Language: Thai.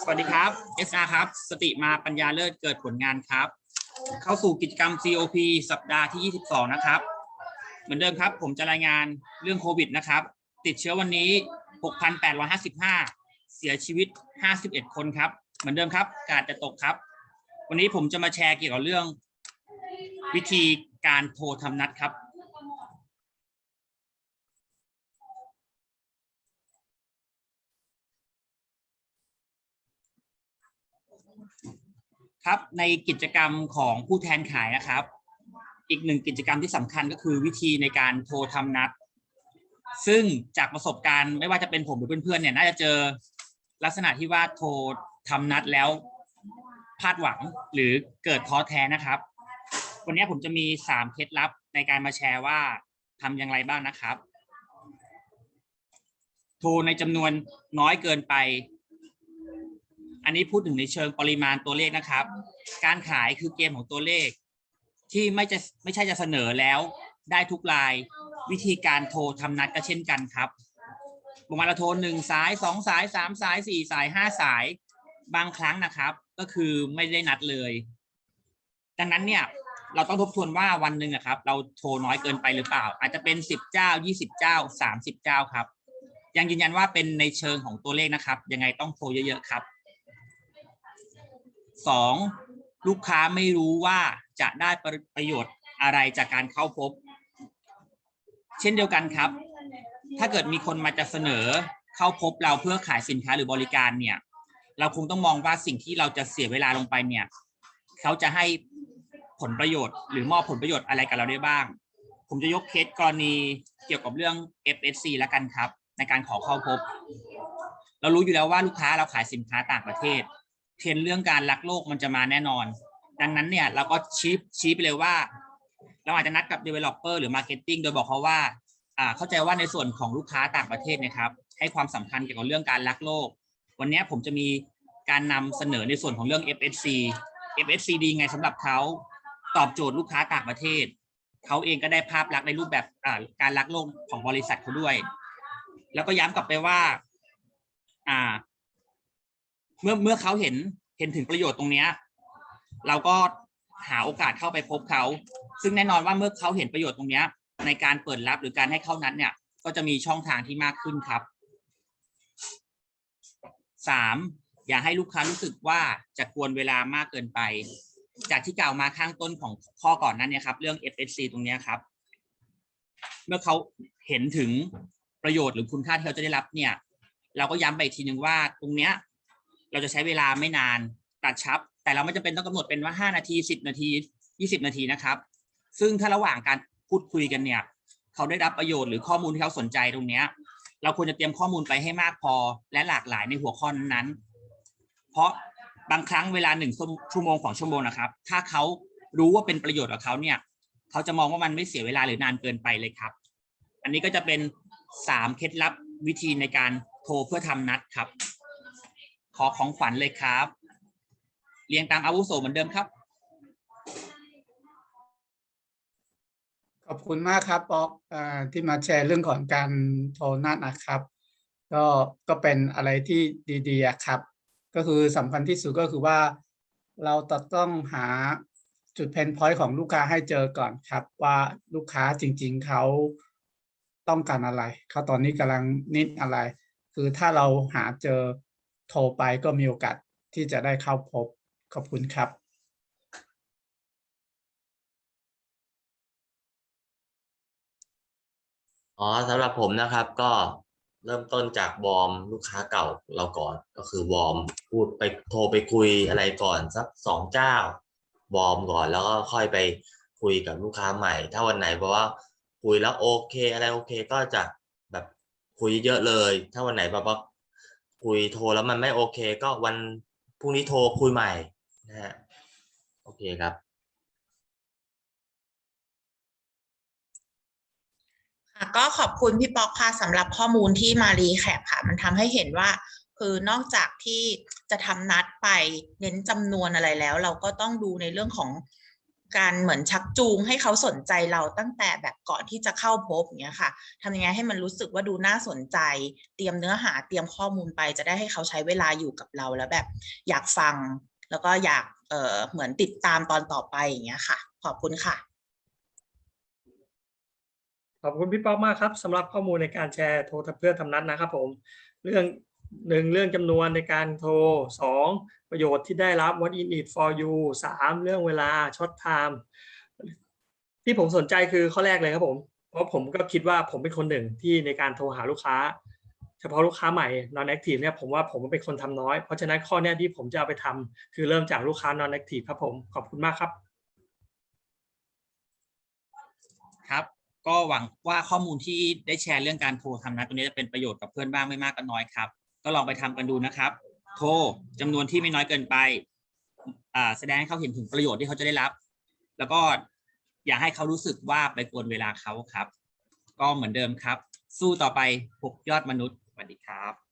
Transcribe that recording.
สวัสดีครับ SR ครับ สติมาปัญญาเลิศเกิดผลงานครับ เข้าสู่กิจกรรม COP สัปดาห์ที่ 22 นะครับ เหมือนเดิมครับผมจะรายงานเรื่องโควิดนะครับ ติดเชื้อวันนี้ 6,855 เสียชีวิต 51 คนครับ เหมือนเดิมครับ การจะตกครับ วันนี้ผมจะมาแชร์เกี่ยวกับเรื่อง วิธีการโทรทำนัดครับ ครับในกิจกรรมของผู้แทนขายนะครับ อีกหนึ่งกิจกรรมที่สำคัญก็คือวิธีในการโทรทำนัด ซึ่งจากประสบการณ์ไม่ว่าจะเป็นผมหรือเพื่อนๆเนี่ยน่าจะเจอลักษณะที่ว่าโทรทำนัดแล้วพลาดหวังหรือเกิดท้อแท้นะครับ วันนี้ผมจะมีสามเคล็ดลับในการมาแชร์ว่าทำอย่างไรบ้างนะครับ โทรในจำนวนน้อยเกินไป อันนี้พูดถึงในเชิงปริมาณตัวเลขนะครับ การขายคือเกมของตัวเลข ที่ไม่จะไม่ใช่จะเสนอแล้วได้ทุกราย วิธีการโทรทำนัดก็เช่นกันครับประมาณเราโทรหนึ่งสายสองสายสามสายสี่สายห้าสาย บางครั้งนะครับ ก็คือไม่ได้นัดเลย ดังนั้นเนี่ยเราต้องทบทวนว่าวันหนึ่งอะครับ เราโทรน้อยเกินไปหรือเปล่า อาจจะเป็นสิบเจ้ายี่สิบเจ้าสามสิบเจ้าครับ ยังยืนยันว่าเป็นในเชิงของตัวเลขนะครับ ยังไงต้องโทรเยอะๆครับ สองลูกค้าไม่รู้ว่าจะได้ประโยชน์อะไรจากการเข้าพบ เช่นเดียวกันครับ ถ้าเกิดมีคนมาจะเสนอเข้าพบเราเพื่อขายสินค้าหรือบริการเนี่ย เราคงต้องมองว่าสิ่งที่เราจะเสียเวลาลงไปเนี่ย เขาจะให้ผลประโยชน์ หรือมอบผลประโยชน์อะไรกับเราได้บ้าง ผมจะยกเคสกรณีเกี่ยวกับเรื่อง FSC แล้วกันครับ ในการขอเข้าพบ เรารู้อยู่แล้วว่าลูกค้าเราขายสินค้าต่างประเทศ เทรนเรื่องการรักโลกมันจะมาแน่นอน ดังนั้นเนี่ยเราก็ชี้ชี้ไปเลยว่า เราอาจจะนัดกับ developer หรือ marketing โดยบอกเขาว่าอ่าเข้าใจว่าในส่วนของลูกค้าต่างประเทศเนะครับให้ความสำคัญเกี่ยวกับเรื่องการรักโลก วันนี้ผมจะมีการนำเสนอในส่วนของเรื่อง FSC FSC ดีไงสำหรับเขาตอบโจทย์ลูกค้าต่างประเทศเขาเองก็ได้ภาพลักษณ์ในรูปแบบอ่าการรักโลกของบริษัทเขาด้วย แล้วก็ย้ำกลับไปว่าอ่า เมื่อเมื่อเขาเห็นเห็นถึงประโยชน์ตรงเนี้ยเราก็หาโอกาสเข้าไปพบเขา ซึ่งแน่นอนว่าเมื่อเขาเห็นประโยชน์ตรงเนี้ย ในการเปิดรับหรือการให้เข้านัดเนี่ย ก็จะมีช่องทางที่มากขึ้นครับสามอย่าให้ลูกค้ารู้สึกว่าจะกวนเวลามากเกินไป จากที่กล่าวมาข้างต้นของข้อก่อนนั้นเนี่ยครับ เรื่อง FSC ตรงนี้ครับ เมื่อเขาเห็นถึงประโยชน์หรือคุณค่าที่เขาจะได้รับเนี่ย เราก็ย้ำไปอีกทีหนึ่งว่าตรงเนี้ย เราจะใช้เวลาไม่นานกระชับ แต่เราไม่จำเป็นต้องกำหนดเป็นว่า 5 นาที 10 นาที 20 นาทีนะครับ ซึ่งถ้าระหว่างการพูดคุยกันเนี่ยเขาได้รับประโยชน์หรือข้อมูลที่เขาสนใจตรงเนี้ยเราควรจะเตรียมข้อมูลไปให้มากพอ และหลากหลายในหัวข้อนั้น เพราะบางครั้งเวลาหนึ่งชั่วโมงของชั่วโมงนะครับ ถ้าเขารู้ว่าเป็นประโยชน์กับเขาเนี่ย เขาจะมองว่ามันไม่เสียเวลาหรือนานเกินไปเลยครับ อันนี้ก็จะเป็นสามเคล็ดลับวิธีในการโทรเพื่อทำนัดครับ ขอของขวัญเลยครับ เรียงตามอาวุโสเหมือนเดิมครับ ขอบคุณมากครับป๊อกอ่อที่มาแชร์เรื่องของการโทรนัดนะครับ ก็ก็เป็นอะไรที่ดีๆอะครับ ก็คือสำคัญที่สุดก็คือว่า เราต้องหาจุดเพนพอยต์ของลูกค้าให้เจอก่อนครับ ว่าลูกค้าจริง ๆเขาต้องการอะไรเขาตอนนี้กำลังนิดอะไร คือถ้าเราหาเจอ โทรไปก็มีโอกาสที่จะได้เข้าพบขอบคุณครับอ๋อสำหรับผมนะครับก็เริ่มต้นจากวอร์มลูกค้าเก่าเราก่อนก็คือวอร์มพูดไปโทรไปคุยอะไรก่อนสักสองเจ้าวอร์มก่อนแล้วก็ค่อยไปคุยกับลูกค้าใหม่ ถ้าวันไหนเพราะว่าคุยแล้วโอเคอะไรโอเค ก็จะแบบคุยเยอะเลย ถ้าวันไหนแบบว่า คุยโทรแล้วมันไม่โอเค ก็วันพรุ่งนี้โทรคุยใหม่นะฮะโอเคครับค่ะก็ขอบคุณพี่ป๊อกค่ะสำหรับข้อมูลที่มารีแคปค่ะ มันทำให้เห็นว่า คือนอกจากที่จะทำนัดไปเน้นจำนวนอะไรแล้ว เราก็ต้องดูในเรื่องของ การเหมือนชักจูงให้เขาสนใจเราตั้งแต่แบบก่อนที่จะเข้าพบเงี้ยค่ะทำยังไงให้มันรู้สึกว่าดูน่าสนใจ เตรียมเนื้อหาเตรียมข้อมูลไปจะได้ให้เขาใช้เวลาอยู่กับเราแล้วแบบ อยากฟัง แล้วก็อยากเออเหมือนติดตามตอนต่อไปอย่างเงี้ยค่ะ ขอบคุณค่ะ ขอบคุณพี่ป๊อกมากครับสำหรับข้อมูลในการแชร์โทรเพื่อทำนัดนะครับผม เรื่อง หนึ่งเรื่องจำนวนในการโทรสองประโยชน์ที่ได้รับ what in it for you สามเรื่องเวลาช็อตไทม์ที่ผมสนใจคือข้อแรกเลยครับผม เพราะผมก็คิดว่าผมเป็นคนหนึ่งที่ในการโทรหาลูกค้า เฉพาะลูกค้าใหม่ non active เนี่ยผมว่าผมเป็นคนทำน้อย เพราะฉะนั้นข้อเนี้ยที่ผมจะเอาไปทำคือเริ่มจากลูกค้า non active ครับผมขอบคุณมากครับครับก็หวังว่าข้อมูลที่ได้แชร์เรื่องการโทรทำนัดตรงนี้จะเป็นประโยชน์กับเพื่อนบ้างไม่มากก็น้อยครับ ก็ลองไปทำกันดูนะครับ โทรจำนวนที่ไม่น้อยเกินไปอ่าแสดงให้เขาเห็นถึงประโยชน์ที่เขาจะได้รับ แล้วก็อย่าให้เขารู้สึกว่าไปกวนเวลาเขาครับ ก็เหมือนเดิมครับ สู้ต่อไปพกยอดมนุษย์สวัสดีครับ